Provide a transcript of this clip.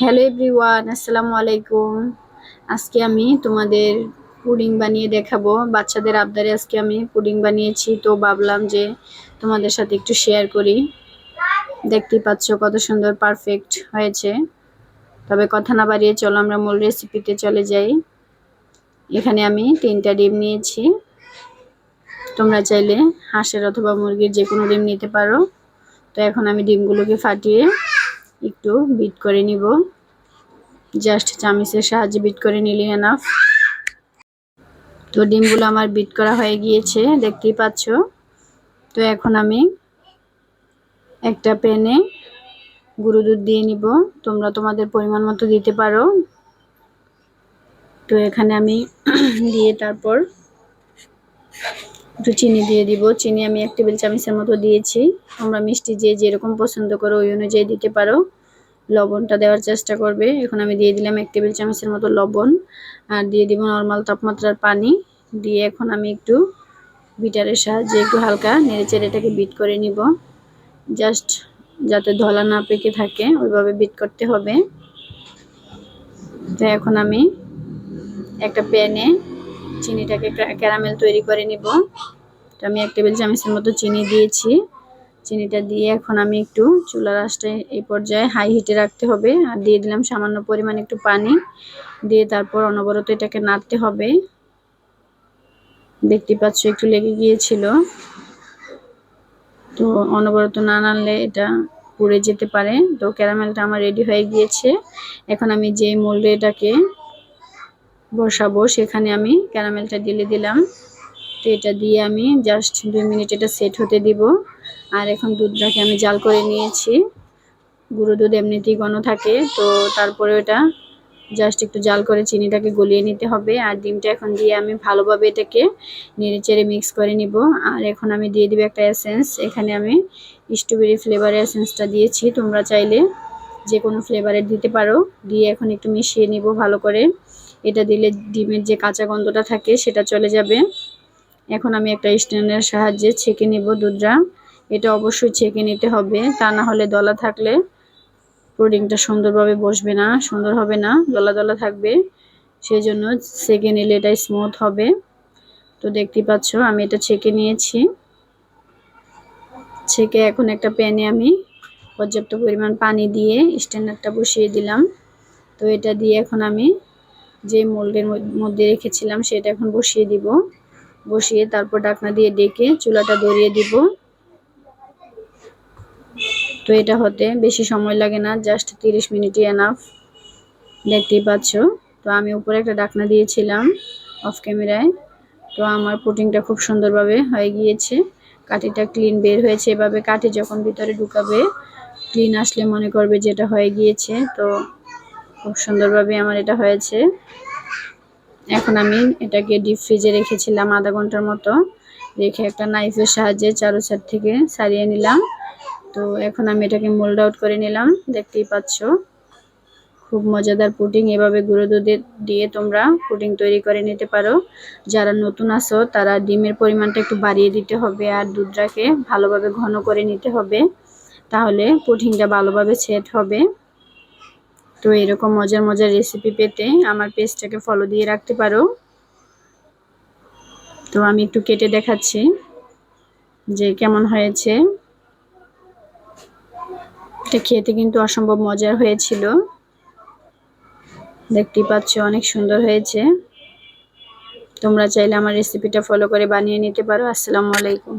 Hello everyone আসসালামু আলাইকুম আজকে আমি তোমাদের পুডিং বানিয়ে দেখাবো। বাচ্চাদের আবদারে আজকে আমি পুডিং বানিয়েছি। তো ভাবলাম যে তোমাদের সাথে একটু শেয়ার করি। দেখতেই পাচ্ছ কত সুন্দর পারফেক্ট হয়েছে। তবে কথা না বাড়িয়ে চলো, আমরা মূল রেসিপিতে চলে যাই। এখানে আমি তিনটা ডিম নিয়েছি। তোমরা চাইলে হাঁসের অথবা মুরগির যে কোনো ডিম নিতে পারো। তো এখন আমি ডিমগুলোকে ফাটিয়ে একটু বিট করে নিব। জাস্ট চামিচের সাহায্যে বিট করে নিলে এনাফ তো ডিমগুলো আমার বিট করা হয়ে গিয়েছে, দেখতেই পাচ্ছ? তো এখন আমি একটা প্যানে গুঁড়ো দুধ দিয়ে নিব। তোমরা তোমাদের পরিমাণ মতো দিতে পারো। তো এখানে আমি দিয়ে তারপর একটু চিনি দিয়ে দিব। চিনি আমি এক টেবিল চামচের মতো দিয়েছি। তোমরা মিষ্টি যে যেরকম পছন্দ করো ওই অনুযায়ী দিতে পারো। লবণটা দেওয়ার চেষ্টা করবে। এখন আমি দিয়ে দিলাম এক টেবিল চামচের মতো লবণ। আর দিয়ে দিব নর্মাল তাপমাত্রার পানি। দিয়ে এখন আমি একটু বিটারের সাহায্যে একটু হালকা নেড়ে চেড়ে এটাকে বিট করে নিব। জাস্ট যাতে ধলা না পেকে থাকে, ওইভাবে বিট করতে হবে। তো এখন আমি একটা প্যানে চিনিটাকে ক্যারামেল তৈরি করে নিব। তো আমি এক টেবিল চামচের মতো চিনি দিয়েছি। চিনিটা দিয়ে এখন আমি একটু চুলার আঁচটা এই পর্যায়ে হাই হিটে রাখতে হবে। আর দিয়ে দিলাম সামান্য পরিমাণ একটু পানি। দিয়ে তারপর অনবরত এটাকে নাড়তে হবে। দেখতে পাচ্ছ একটু লেগে গিয়েছিল। তো অনবরত না নাড়লে এটা পুড়ে যেতে পারে। তো ক্যারামেলটা আমার রেডি হয়ে গিয়েছে। এখন আমি যে মোল্ডে এটাকে বসাবো। সেখানে আমি ক্যারামেলটা ঢেলে দিলাম। তো এটা দিয়ে আমি জাস্ট দুই মিনিট এটা সেট হতে দিব। আর এখন দুধটাকে আমি জাল করে নিয়েছি। গুঁড়ো দুধ এমনিতেই ঘন থাকে, তো তারপরে ওটা জাস্ট একটু জাল করে চিনিটাকে গলিয়ে নিতে হবে। আর ডিমটা এখন দিয়ে আমি ভালোভাবে এটাকে নেড়ে চেড়ে মিক্স করে নিব। আর এখন আমি দিয়ে দিব একটা এসেন্স এখানে আমি স্ট্রবেরি ফ্লেভারের এসেন্সটা দিয়েছি। তোমরা চাইলে যে কোনো ফ্লেভারের দিতে পারো। দিয়ে এখন একটু মিশিয়ে নিব ভালো করে। এটা দিলে ডিমের যে কাঁচা গন্ধটা থাকে, সেটা চলে যাবে। এখন আমি একটা স্ট্যান্ডের সাহায্যে ছেঁকে নিব দুধটা। এটা অবশ্যই ছেঁকে নিতে হবে, তা না হলে দলা থাকলে পুডিংটা সুন্দরভাবে বসবে না, সুন্দর হবে না, দলা দলা থাকবে। সেই জন্য ছেঁকে নিলে এটা স্মুথ হবে। তো দেখতে পাচ্ছ, আমি এটা ছেঁকে নিয়েছি। ছেঁকে এখন একটা প্যানে আমি পর্যাপ্ত পরিমাণ পানি দিয়ে স্ট্যান্ডারটা বসিয়ে দিলাম। তো এটা দিয়ে এখন আমি যে মোল্ডের মধ্যে রেখেছিলাম সেটা এখন বসিয়ে দিব। বসিয়ে তারপর ডাকনা দিয়ে ডেকে চুলাটা ধরিয়ে দিব। তো এটা হতে বেশি সময় লাগে না, জাস্ট তিরিশ মিনিটই এনাফ দেখতেই পাচ্ছ। তো আমি উপরে একটা ডাকনা দিয়েছিলাম অফ ক্যামেরায় তো আমার পুটিংটা খুব সুন্দরভাবে হয়ে গিয়েছে। কাঠিটা ক্লিন বের হয়েছে। এভাবে কাঠি যখন ভিতরে ঢুকাবে ক্লিন আসলে মনে করবে যেটা হয়ে গিয়েছে। তো খুব সুন্দরভাবে আমার এটা হয়েছে। এখন আমি এটাকে ডিপ ফ্রিজে রেখেছিলাম আধা ঘণ্টার মতো। রেখে একটা নাইফের সাহায্যে চারো সাইড থেকে সারিয়ে নিলাম। তো এখন আমি এটাকে মোল্ড আউট করে নিলাম, দেখতেই পাচ্ছ। খুব মজাদার পুডিং এভাবে গুঁড়ো দুধে দিয়ে তোমরা পুডিং তৈরি করে নিতে পারো। যারা নতুন আসো তারা ডিমের পরিমাণটা একটু বাড়িয়ে দিতে হবে আর দুধটাকে ভালোভাবে ঘন করে নিতে হবে। তাহলে পুডিংটা ভালোভাবে সেট হবে। তো এরকম মজার মজার রেসিপি পেতে আমার পেজটাকে ফলো দিয়ে রাখতে পারো। তো আমি একটু কেটে দেখাচ্ছি যে কেমন হয়েছে। এটা খেতে কিন্তু অসম্ভব মজার হয়েছিল। দেখতেই পাচ্ছ অনেক সুন্দর হয়েছে। তোমরা চাইলে আমার রেসিপিটা ফলো করে বানিয়ে নিতে পারো। আসসালামু আলাইকুম।